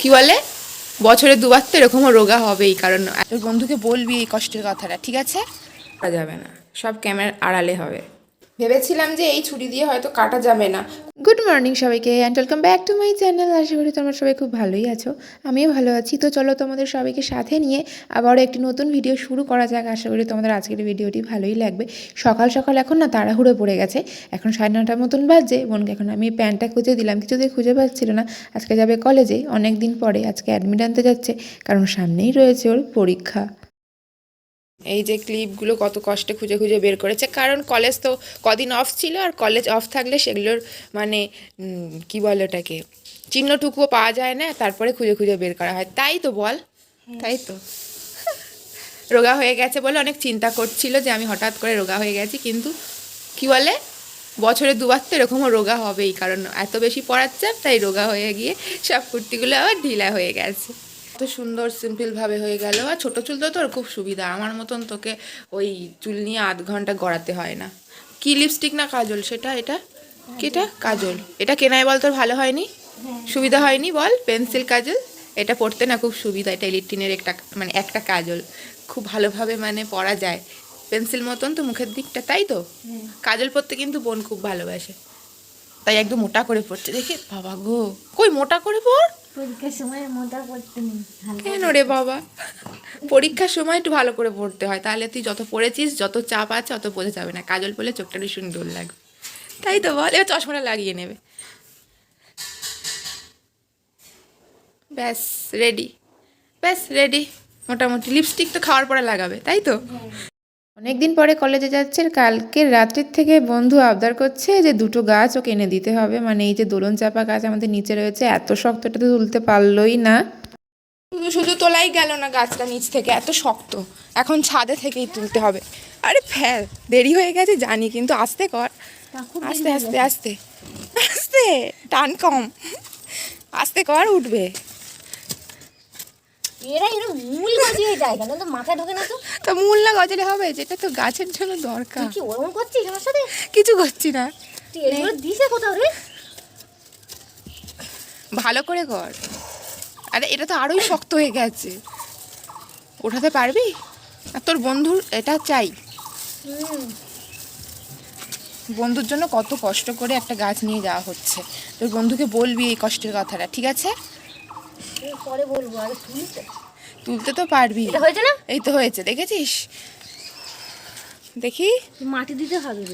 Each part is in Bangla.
কি বলে? বছরে দুবার তো এরকমও রোগা হবেই কারণ। তোর বন্ধুকে বলবি এই কষ্টের কথাটা ঠিক আছে? যাবে না। সব ক্যামেরার আড়ালে হবে। ভেবেছিলাম যে এই ছুরি দিয়ে হয়তো কাটা যাবে না। গুড মর্নিং সবাইকে and welcome back to my channel আশা করি তোমরা সবাই খুব ভালোই আছো। আমিও ভালো আছি। তো চলো তোমাদের সবাইকে সাথে নিয়ে আবারও একটি নতুন ভিডিও শুরু করা যাক। আশা করি তোমাদের আজকের ভিডিওটি ভালোই লাগবে। সকাল সকাল এখন না তাড়াহুড়ো পড়ে গেছে। এখন সাড়ে নটার মতন বাজছে। বোনকে এখন আমি প্যান্টটা খুঁজে দিলাম। কিছুতেই খুঁজে পাচ্ছিল না। আজকে যাবে কলেজে। অনেক দিন পরে আজকে অ্যাডমিট আনতে যাচ্ছে। কারণ সামনেই রয়েছে ওর পরীক্ষা। এই যে ক্লিপগুলো কত কষ্টে খুঁজে খুঁজে বের করেছে। কারণ কলেজ তো কদিন অফ ছিল আর কলেজ অফ থাকলে সেগুলোর মানে কি বলে ওটাকে, চিহ্নটুকুও পাওয়া যায় না, তারপরে খুঁজে খুঁজে বের করা হয়। তাই তো বল? তাই তো। রোগা হয়ে গেছে বলে অনেক চিন্তা করছিল যে আমি হঠাৎ করে রোগা হয়ে গেছি, কিন্তু কি বলে? বছরে দুবার তো এরকমও রোগা হবেই, কারণ এত বেশি পড়াচ্ছে, তাই রোগা হয়ে গিয়ে সব কুর্তিগুলো আবার ঢিলা হয়ে গেছে। এত সুন্দর সিম্পলভাবে হয়ে গেল। আর ছোটো চুল তো তোর খুব সুবিধা। আমার মতন তোকে ওই চুল নিয়ে আধ ঘণ্টা গড়াতে হয় না। কি লিপস্টিক না কাজল? সেটা এটা? কি এটা? কাজল। এটা কেনায় বল তোর ভালো হয়নি? সুবিধা হয়নি বল? পেন্সিল কাজল? এটা পড়তে না খুব সুবিধা। এটা ইলেকট্রিনের একটা মানে একটা কাজল। খুব ভালোভাবে মানে পরা যায়। পেন্সিল মতন তো মুখের দিকটা তাই তো? কাজল পরতে কিন্তু বোন খুব ভালোবাসে। তাই একদম মোটা করে পড়ছে দেখি বাবা গো। কই মোটা করে পড় পরীক্ষার সময় মোটা করতে নেই কেন রে বাবা? পরীক্ষার সময় একটু ভালো করে পড়তে হয় তাহলে তুই যত পড়েছিস যত চাপ আছে অত বোঝা যাবে না। কাজল পড়লে চোখটা একটু সুন্দর লাগবে তাই তো বল এবার চশমাটা লাগিয়ে নেবে। ব্যাস রেডি ব্যাস রেডি মোটামুটি লিপস্টিক তো খাওয়ার পরে লাগাবে তাই তো? অনেকদিন পরে কলেজে যাচ্ছে কালকে রাত্রির থেকে বন্ধু আবদার করছে যে দুটো গাছ ওকে এনে দিতে হবে। মানে এই যে দোলন চাপা গাছ আমাদের নিচে রয়েছে এত শক্ত এটা তো তুলতে পারলোই না। শুধু শুধু তোলাই গেল না গাছটা নিচ থেকে এত শক্ত। এখন ছাদে থেকেই তুলতে হবে। আরে ফেল দেরি হয়ে গেছে জানি কিন্তু আস্তে কর। আস্তে আস্তে আস্তে। আস্তে টান কম। আস্তে কর উঠবে। এরা এরকম মূল গজিয়ে যায় কেন তো মাথায় ঢোকে না তো? তো মূল না গজালে হবে? যেটা তো গাছের জন্য দরকার। কি ওরকম করছিস আমার সাথে? কিছু করছি না। তুই এগুলো দিছে কোথাও রে? ভালো করে কর। আরে এটা তো আরোই শক্ত হয়ে গেছে। ওঠাতে পারবি? আর তোর বন্ধুর এটা চাই। বন্ধুর জন্য কত কষ্ট করে একটা গাছ নিয়ে যাওয়া হচ্ছে। তোর বন্ধুকে বলবি এই কষ্টের কথাটা ঠিক আছে? পরে বলব আগে তুই তো তুলতে তো পারবি। এটা হয়েছে না? এই তো হয়েছে দেখেছিস? দেখি। মাটি দিতে হবে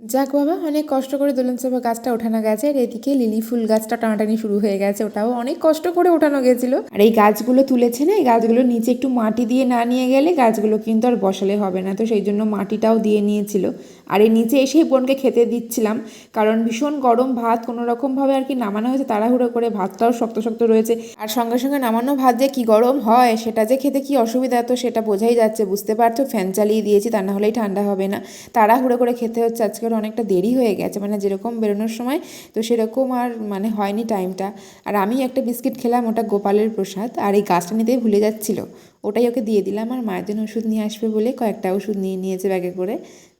যাক বাবা অনেক কষ্ট করে দোলন চাপা গাছটা ওঠানো গেছে আর এদিকে লিলি ফুল গাছটা টানাটানি শুরু হয়ে গেছে ওটাও অনেক কষ্ট করে ওঠানো গেছিল। আর এই গাছগুলো তুলেছে না এই গাছগুলোর নিচে একটু মাটি দিয়ে না নিয়ে গেলে গাছগুলো কিন্তু আর বসালে হবে না তো সেই জন্য মাটিটাও দিয়ে নিয়েছিল। আর এই নিচে এসেই বোনকে খেতে দিচ্ছিলাম, কারণ ভীষণ গরম ভাত, কোনো রকমভাবে আর কি নামানো হয়েছে, তাড়াহুড়ো করে ভাতটাও শক্ত শক্ত রয়েছে। আর সঙ্গে সঙ্গে নামানো ভাত যে কি গরম হয়, সেটা যে খেতে কি অসুবিধা, তো সেটা বোঝাই যাচ্ছে। বুঝতে পারছ, ফ্যান চালিয়ে দিয়েছি, তা না হলেই ঠান্ডা হবে না। তাড়াহুড়ো করে খেতে হচ্ছে আজকের অনেকটা দেরি হয়ে গেছে মানে যেরকম বেরোনোর সময়, তো সেরকম আর মানে হয়নি টাইমটা। আর আমি একটা বিস্কিট খেলাম, ওটা গোপালের প্রসাদ, আর এই গাছটা নিতেই ভুলে যাচ্ছিল। ওটাই ওকে দিয়ে দিলাম, আর মায়ের জন্য ওষুধ নিয়ে আসবে বলে কয়েকটা ওষুধ নিয়ে নিয়েছে ব্যাগে করে।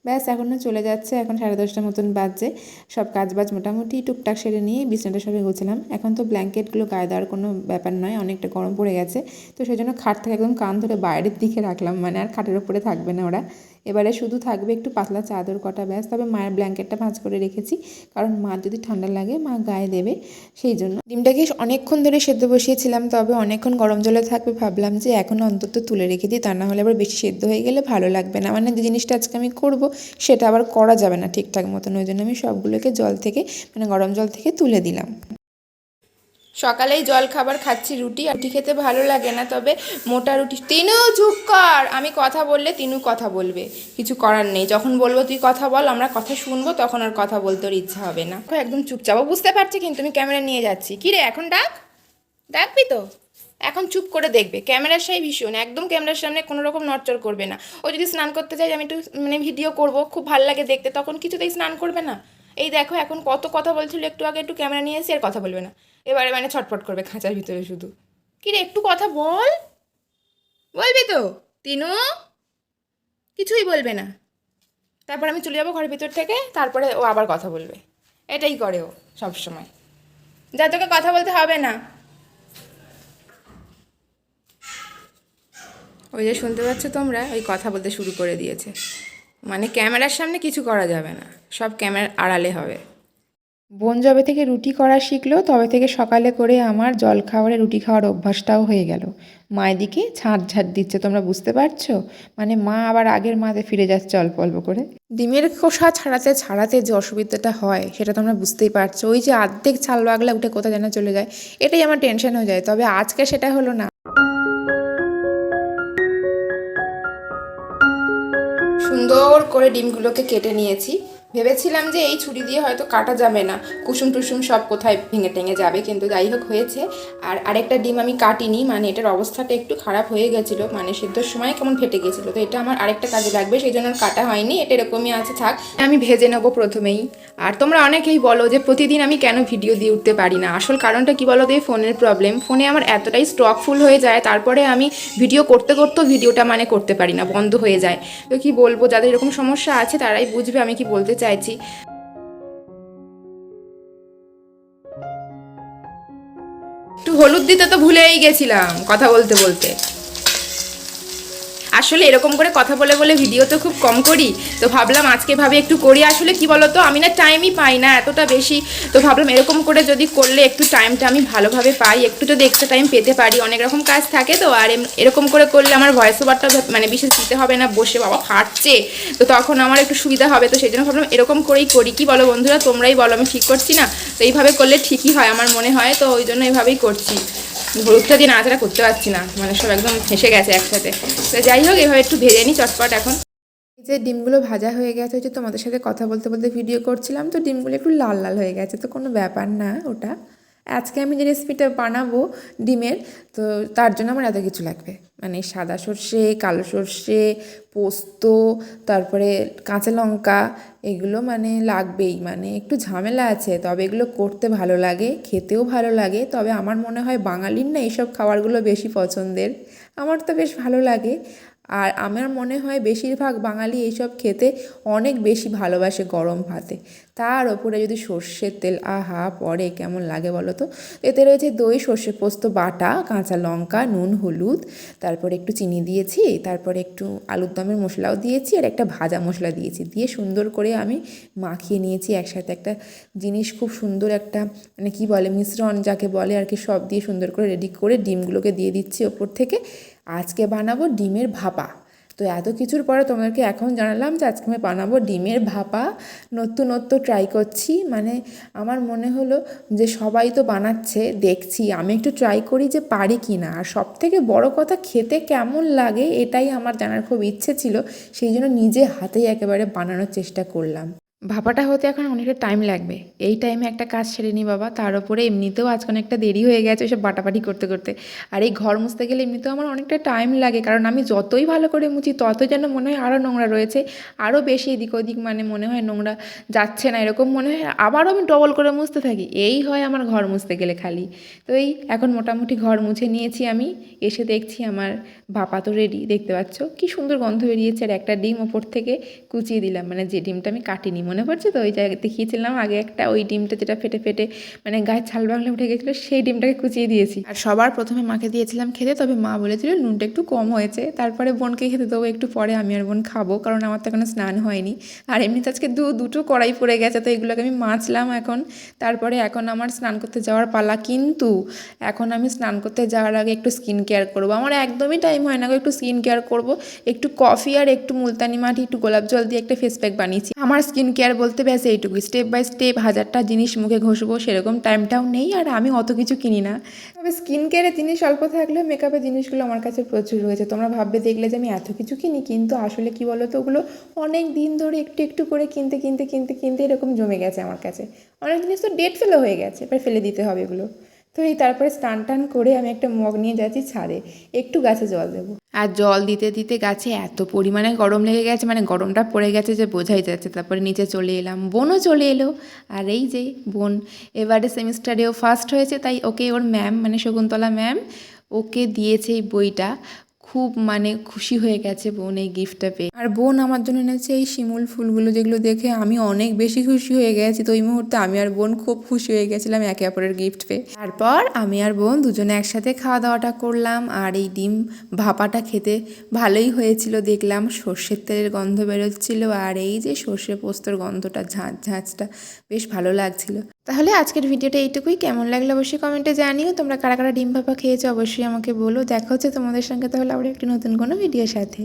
ব্যাস, এখনও চলে যাচ্ছে, এখন সাড়ে দশটার মতন বাজছে। সব কাজ বাজ মোটামুটি টুকটাক সেরে নিয়ে বিছানাটা সবে গোছিলাম। এখন তো ব্ল্যাঙ্কেটগুলো গায়ে দেওয়ার কোনো ব্যাপার নয়, অনেকটা গরম পড়ে গেছে। তো সেই জন্য খাট থেকে একদম কান ধরে বাইরের দিকে রাখলাম মানে আর খাটের ওপরে থাকবে না ওরা। এবারে শুধু থাকবে একটু পাতলা চাদর কটা ব্যাস, তবে মায়ের ব্ল্যাঙ্কেটটা ভাঁজ করে রেখেছি। কারণ মা যদি ঠান্ডা লাগে, মা গায়ে দেবে সেই জন্য। ডিমটাকে অনেকক্ষণ ধরে সেদ্ধ বসিয়েছিলাম, তবে অনেকক্ষণ গরম জলে থাকবে ভাবলাম যে এখন অন্তত তুলে রেখে দিই, তা না হলে আবার বেশি সেদ্ধ হয়ে গেলে ভালো লাগবে না। মানে যে জিনিসটা আজকে আমি করব, সেটা আবার করা যাবে না ঠিকঠাক মতন। ওই জন্য আমি সবগুলোকে জল থেকে মানে গরম জল থেকে তুলে দিলাম। সকালেই জল খাবার খাচ্ছি, রুটি রুটি খেতে ভালো লাগে না, তবে মোটা রুটি। তিনু, চুপ কর! আমি কথা বললে তিনু কথা বলবে। কিছু করার নেই। যখন বলব, তুই কথা বল, আমরা কথা শুনব, তখন আর কথা বলতে ওর ইচ্ছা হবে না। একদম চুপচাপ। বুঝতে পারছি কিন্তু আমি ক্যামেরা নিয়ে যাচ্ছি। কি রে, এখন ডাক? ডাকবি তো? এখন চুপ করে দেখবে। ক্যামেরার সেই ভীষণ। একদম ক্যামেরার সামনে কোনো রকম নড়চড় করবে না। ও যদি স্নান করতে চাই আমি একটু মানে ভিডিও করব, খুব ভালো লাগে দেখতে, তখন কিছুতেই স্নান করবে না। এই দেখো, এখন কত কথা বলছিল, একটু আগে একটু ক্যামেরা নিয়ে এসে আর কথা বলবে না। এবারে মানে ছটফট করবে খাঁচার ভিতরে শুধু। কিরে, একটু কথা বল। বলবি তো। তিনু, কিছুই বলবে না। তারপর আমি চলে যাব ঘরের ভিতর থেকে, তারপরে ও আবার কথা বলবে। এটাই করে ও সবসময়। যা তোকে কথা বলতে হবে না। ওই যে শুনতে পাচ্ছ তোমরা, ওই কথা বলতে শুরু করে দিয়েছে। মানে ক্যামেরার সামনে কিছু করা যাবে না। সব ক্যামেরার আড়ালে হবে। বোন যবে থেকে রুটি করা শিখলো, তবে থেকে সকালে করে আমার জল খাবারে রুটি খাওয়ার অভ্যাসটাও হয়ে গেল। মা এদিকে ছাঁট ঝাঁট দিচ্ছে, তোমরা বুঝতে পারছ? মানে মা আবার আগের মাতে ফিরে যাচ্ছে অল্প অল্প করে। ডিমের খোসা ছাড়াতে ছাড়াতে যে অসুবিধাটা হয়, সেটা তোমরা বুঝতেই পারছ। ওই যে আর্ধেক ছাল বাগলা উঠে কোথায় যেন চলে যায়, এটাই আমার টেনশন হয়ে যায়। তবে আজকে সেটা হলো না। সুন্দর করে ডিমগুলোকে কেটে নিয়েছি। ভেবেছিলাম যে এই ছুরি দিয়ে হয়তো কাটা যাবে না। কুসুম টুসুম সব কোথায় ভেঙে টেঙে যাবে, কিন্তু যাই হোক হয়েছে। আর আরেকটা ডিম আমি কাটিনি মানে এটার অবস্থাটা একটু খারাপ হয়ে গেছিল মানে সিদ্ধর সময় কেমন ফেটে গেছিল। তো এটা আমার আরেকটা কাজে লাগবে, সেই জন্য কাটা হয়নি, এটা এরকমই আছে, থাক। আমি ভেজে নেব প্রথমেই। আর তোমরা অনেকেই বলো যে প্রতিদিন আমি কেন ভিডিও দিয়ে উঠতে পারি না। আসল কারণটা কি বলো তো এই ফোনের প্রবলেম ফোনে আমার এতটাই স্টক ফুল হয়ে যায়, তারপরে আমি ভিডিও করতে করতেও ভিডিওটা মানে করতে পারি না, বন্ধ হয়ে যায়। তো কি বলব, যাদের এরকম সমস্যা আছে তারাই বুঝবে আমি কি বলতে চাইছি। একটু হলুদ দিতে তো ভুলেই গেছিলাম কথা বলতে বলতে। আসলে এরকম করে কথা বলে বলে ভিডিও তো খুব কম করি। তো ভাবলাম আজকে ভাবে একটু করি। আসলে কি বলতো, আমি না টাইমই পাই না এতটা বেশি। তো ভাবলাম এরকম করে যদি করলে একটু টাইমটা আমি ভালোভাবে পাই, একটু যদি এক্সট্রা টাইম পেতে পারি, অনেক রকম কাজ থাকে তো, আর এরকম করে করলে আমার ভয়েস ওভারটা মানে বিশেষ দিতে হবে না, বসে বাবা ফাটছে তো তখন আমার একটু সুবিধা হবে, তো সেই জন্য ভাবলাম এরকম করেই করি। কি বলো বন্ধুরা, তোমরাই বলো, আমি ঠিক করছি না? তো এইভাবে করলে ঠিকই হয়, আমার মনে হয়। তো ওই জন্য এইভাবেই করছি। হলুদটা দিয়ে নাড়াচাড়া করতে পারছি না। মানে সব একদম ফেসে গেছে একসাথে। তো যাই হোক, এভাবে একটু ভেজে নিই চটপট এখন। যে ডিমগুলো ভাজা হয়ে গেছে যে তোমাদের সাথে কথা বলতে বলতে ভিডিও করছিলাম, তো ডিমগুলো একটু লাল লাল হয়ে গেছে, তো কোনো ব্যাপার না ওটা। আজকে আমি যে রেসিপিটা বানাবো ডিমের, তো তার জন্য আমার এত কিছু লাগবে। মানে সাদা সর্ষে, কালো সর্ষে, পোস্ত, তারপরে কাঁচা লঙ্কা, এগুলো মানে লাগবেই। মানে একটু ঝামেলা আছে, তবে এগুলো করতে ভালো লাগে, খেতেও ভালো লাগে। তবে আমার মনে হয় বাঙালির না এইসব খাবারগুলো বেশি পছন্দের। আমার তো বেশ ভালো লাগে। আর আমার মনে হয় বেশিরভাগ বাঙালি এইসব খেতে অনেক বেশি ভালোবাসে গরম ভাতে। তার ওপরে যদি সর্ষের তেল, আহা পরে কেমন লাগে বলো তো? এতে রয়েছে দই সর্ষে পোস্ত, বাটা, কাঁচা লঙ্কা, নুন, হলুদ, তারপরে একটু চিনি দিয়েছি, তারপরে একটু আলুর দমের মশলাও দিয়েছি আর একটা ভাজা মশলা দিয়েছি। দিয়ে সুন্দর করে আমি মাখিয়ে নিয়েছি একসাথে একটা জিনিস, খুব সুন্দর একটা মানে কি বলে, মিশ্রণ যাকে বলে আর কি, সব দিয়ে সুন্দর করে রেডি করে ডিমগুলোকে দিয়ে দিচ্ছি ওপর থেকে। আজকে বানাবো ডিমের ভাপা। তো এত কিছুর পরে তোমাদেরকে এখন জানালাম যে আজকে আমি বানাবো ডিমের ভাপা। নতুনত্ব ট্রাই করছি। মানে আমার মনে হলো যে সবাই তো বানাচ্ছে, দেখছি। আমি একটু ট্রাই করি যে পারি কি না আর সব থেকে বড়ো কথা, খেতে কেমন লাগে এটাই আমার জানার খুব ইচ্ছে ছিল। সেই জন্য নিজে হাতেই একেবারে বানানোর চেষ্টা করলাম। ভাপাটা হতে এখন অনেকটা টাইম লাগবে। এই টাইমে একটা কাজ সেরে নি বাবা, তার উপরে এমনিতেও আজকে অনেকটা দেরি হয়ে গেছে ওইসব বাটাবাটি করতে করতে। আর এই ঘর মুছতে গেলে এমনিতেও আমার অনেকটা টাইম লাগে, কারণ আমি যতই ভালো করে মুছি, ততই যেন মনে হয় আরও নোংরা রয়েছে আরও বেশি এদিক ওদিক মানে মনে হয় নোংরা যাচ্ছে না, এরকম মনে হয় আবারও আমি ডবল করে মুছতে থাকি। এই হয় আমার ঘর মুছতে গেলে খালি। তো এই এখন মোটামুটি ঘর মুছে নিয়েছি আমি, এসে দেখছি আমার ভাপা তো রেডি দেখতে পাচ্ছ? কি সুন্দর গন্ধ বেরিয়েছে, আর একটা ডিম ওপর থেকে কুচিয়ে দিলাম মানে যে ডিমটা আমি কাটিনি মনে পড়ছে তো? ওই জায়গায় দেখিয়েছিলাম আগে একটা, ওই ডিমটা যেটা ফেটে ফেটে মানে গায়ে ছাল বাংলা উঠে গেছিল, সেই ডিমটাকে কুচিয়ে দিয়েছি। আর সবার প্রথমে মাকে দিয়েছিলাম খেতে, তবে মা বলেছিল নুনটা একটু কম হয়েছে, তারপরে বোনকে খেতে দেবো, একটু পরে আমি আর বোন খাব, কারণ আমার তো এখনও স্নান হয়নি। আর এমনিতে আজকে দু, দুটো কড়াই পড়ে গেছে, তো এগুলোকে আমি মাছলাম এখন। তারপরে এখন আমার স্নান করতে যাওয়ার পালা কিন্তু এখন আমি স্নান করতে যাওয়ার আগে একটু স্কিন কেয়ার করব। আমার একদমই টাইম হয় না একটু স্কিন কেয়ার করব, একটু কফি আর একটু মুলতানি মাটি, একটু গোলাপ জল দিয়ে একটা ফেস প্যাক বানিয়েছি। আমার স্কিন কেয়ার বলতে, ব্যাস এইটুকু। স্টেপ বাই স্টেপ হাজারটা জিনিস মুখে ঘষবো, সেরকম টাইমটাও নেই আর আমি অত কিছু কিনি না। তবে স্কিন কেয়ারের জিনিস অল্প থাকলেও মেকআপের জিনিসগুলো আমার কাছে প্রচুর রয়েছে। তোমরা ভাববে দেখলে যে আমি এত কিছু কিনি, কিন্তু আসলে কি বলো তো ওগুলো অনেক দিন ধরে একটু একটু করে কিনতে কিনতে কিনতে কিনতে এরকম জমে গেছে আমার কাছে। অনেক জিনিস তো ডেট ফেলো হয়ে গেছে, এবার ফেলে দিতে হবে এগুলো। তো এই তারপরে স্নান টান করে আমি একটা মগ নিয়ে যাচ্ছি ছাদে। একটু গাছে জল দেবো। আর জল দিতে দিতে গাছে এত পরিমাণে গরম লেগে গেছে মানে গরমটা পড়ে গেছে যে বোঝাই যাচ্ছে। তারপরে নিচে চলে এলাম, বোনও চলে এলো। আর এই যে বোন, এবারে সেমিস্টারেও ফার্স্ট হয়েছে, তাই ওকে ওর ম্যাম মানে শকুন্তলা ম্যাম ওকে দিয়েছে এই বইটা। খুব মানে খুশি হয়ে গেছে বোন এই গিফটটা পেয়ে। আর বোন আমার জন্য এনেছে এই শিমুল ফুলগুলো যেগুলো দেখে আমি অনেক বেশি খুশি হয়ে গেছি। তো ওই মুহূর্তে আমি আর বোন খুব খুশি হয়ে গেছিলাম একে অপরের গিফট পেয়ে। তারপর আমি আর বোন দুজনে একসাথে খাওয়া দাওয়াটা করলাম আর এই ডিম ভাপাটা খেতে ভালোই হয়েছিল দেখলাম। সর্ষের তেলের গন্ধ বেরোচ্ছিল আর এই যে সর্ষে পোস্তর গন্ধটা, ঝাঁঝ, ঝাঁঝটা বেশ ভালো লাগছিল। তাহলে আজকের ভিডিওটা এইটুকুই। কেমন লাগল অবশ্যই কমেন্টে জানিও। তোমরা কারা কারা ডিম ভাপা খেয়েছো অবশ্যই আমাকে বলো। দেখা হচ্ছে তোমাদের সঙ্গে তাহলে আবার একটি নতুন কোনো ভিডিওর সাথে।